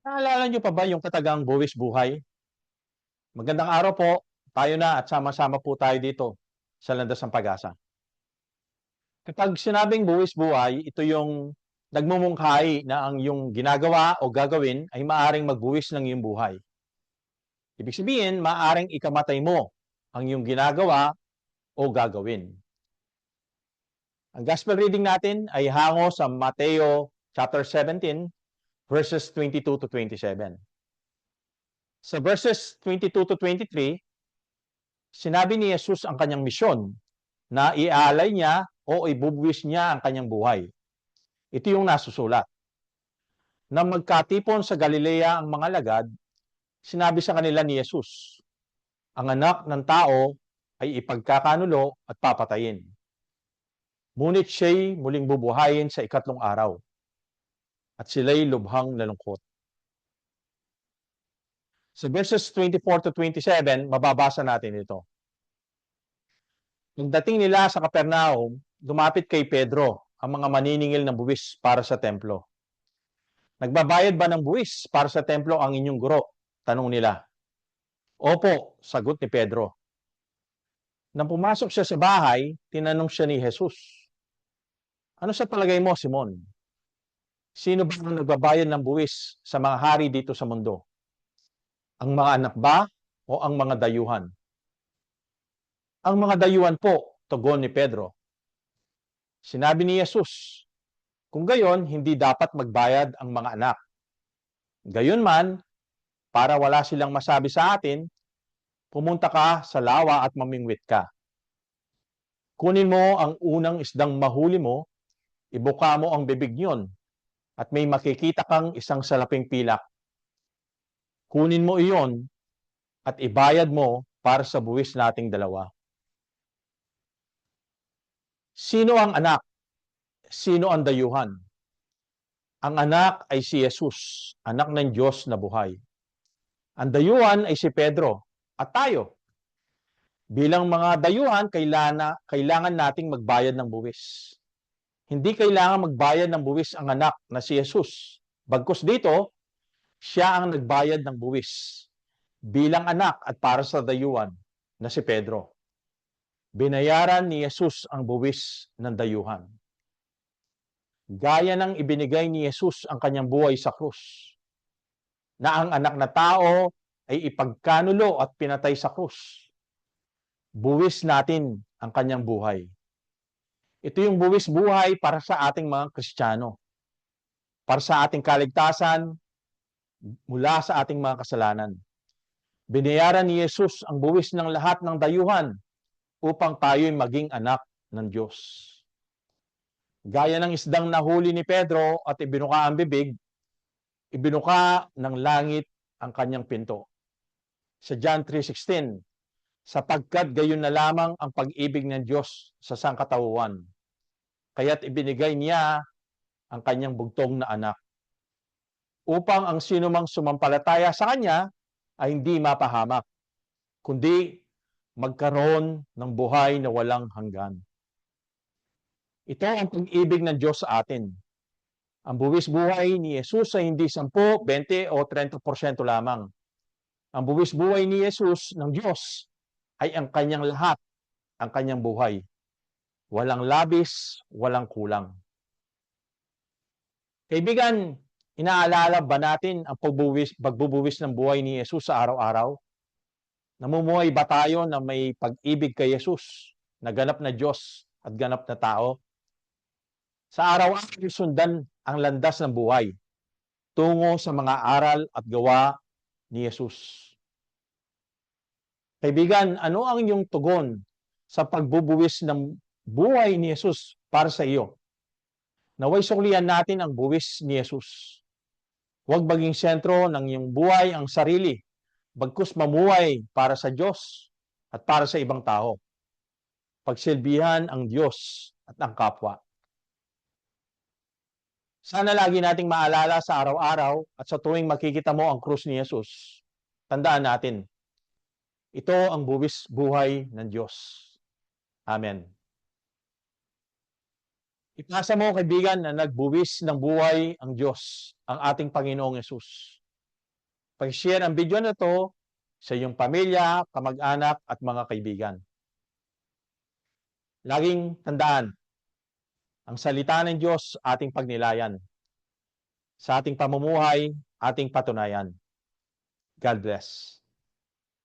Naalala niyo pa ba yung katagang buwis buhay? Magandang araw po. Tayo na at sama-sama po tayo dito sa Landas ng Pag-asa. Kapag sinabing buwis buhay, ito yung nagmumungkahi na ang yung ginagawa o gagawin ay maaring magbuwis ng iyong buhay. Ibig sabihin, maaring ikamatay mo ang iyong ginagawa o gagawin. Ang gospel reading natin ay hango sa Mateo chapter 17 verses 22 to 27. Sa verses 22 to 23, sinabi ni Jesus ang kanyang misyon na iaalay niya o ibubuwis niya ang kanyang buhay. Ito yung nasusulat. Nang magkatipon sa Galilea ang mga lagad, sinabi sa kanila ni Jesus, ang anak ng tao ay ipagkakanulo at papatayin. Ngunit siya'y muling bubuhayin sa ikatlong araw at sila'y lubhang nalungkot. Sa verses 24 to 27, mababasa natin ito. Pagdating nila sa Capernaum, dumapit kay Pedro ang mga maniningil ng buwis para sa templo. Nagbabayad ba ng buwis para sa templo ang inyong guro? Tanong nila. Opo, sagot ni Pedro. Nang pumasok siya sa bahay, tinanong siya ni Jesus. Ano sa palagay mo, Simon? Sino ba ang nagbabayad ng buwis sa mga hari dito sa mundo? Ang mga anak ba o ang mga dayuhan? Ang mga dayuhan po, tugon ni Pedro. Sinabi ni Jesus, kung gayon, hindi dapat magbayad ang mga anak. Gayon man, para wala silang masabi sa atin, pumunta ka sa lawa at mamingwit ka. Kunin mo ang unang isdang mahuli mo, ibuka mo ang bibig niyon, at may makikita kang isang salaping pilak. Kunin mo iyon at ibayad mo para sa buwis nating dalawa. Sino ang anak? Sino ang dayuhan? Ang anak ay si Jesus, anak ng Diyos na buhay. Ang dayuhan ay si Pedro at tayo. Bilang mga dayuhan, kailangan, kailangan nating magbayad ng buwis. Hindi kailangan magbayad ng buwis ang anak na si Jesus. Bagkus dito, siya ang nagbayad ng buwis bilang anak at para sa dayuhan na si Pedro. Binayaran ni Jesus ang buwis ng dayuhan. Gaya ng ibinigay ni Jesus ang kanyang buhay sa krus, na ang anak na tao ay ipagkanulo at pinatay sa krus. Buwis natin ang kanyang buhay. Ito yung buwis buhay para sa ating mga Kristiyano. Para sa ating kaligtasan mula sa ating mga kasalanan. Binayaran ni Jesus ang buwis ng lahat ng dayuhan upang tayo'y maging anak ng Diyos. Gaya ng isdang nahuli ni Pedro at ibinuka ang bibig, ibinuka ng langit ang kanyang pinto. Sa John 3.16, sapagkat gayon na lamang ang pag-ibig ng Diyos sa sangkatauhan. Kaya't ibinigay niya ang kanyang bugtong na anak upang ang sinumang sumampalataya sa kanya ay hindi mapahamak, kundi magkaroon ng buhay na walang hanggan. Ito ang pag-ibig ng Diyos sa atin. Ang buwis buhay ni Jesus ay hindi 10, 20 o 30% lamang. Ang buwis buhay ni Jesus ng Diyos ay ang kanyang lahat, ang kanyang buhay. Walang labis, walang kulang. Kaibigan, inaalala ba natin ang pagbuwis, pagbubuwis ng buhay ni Jesus sa araw-araw? Namumuhay ba tayo na may pag-ibig kay Jesus, na ganap na Diyos at ganap na tao? Sa araw-araw sundan ang landas ng buhay tungo sa mga aral at gawa ni Jesus. Kaibigan, ano ang inyong tugon sa pagbubuwis ng buhay ni Jesus para sa iyo? Naway suklian natin ang buwis ni Jesus. Huwag maging sentro ng iyong buhay ang sarili, bagkus mamuhay para sa Diyos at para sa ibang tao. Pagsilbihan ang Diyos at ang kapwa. Sana lagi nating maalala sa araw-araw at sa tuwing makikita mo ang krus ni Jesus. Tandaan natin, ito ang buwis buhay ng Diyos. Amen. Ipasa mo, kaibigan, na nagbuwis ng buhay ang Diyos, ang ating Panginoong Yesus. pag-share ang video na to sa iyong pamilya, kamag-anak at mga kaibigan. Laging tandaan, ang salita ng Diyos ating pagnilayan. Sa ating pamumuhay, ating patunayan. God bless.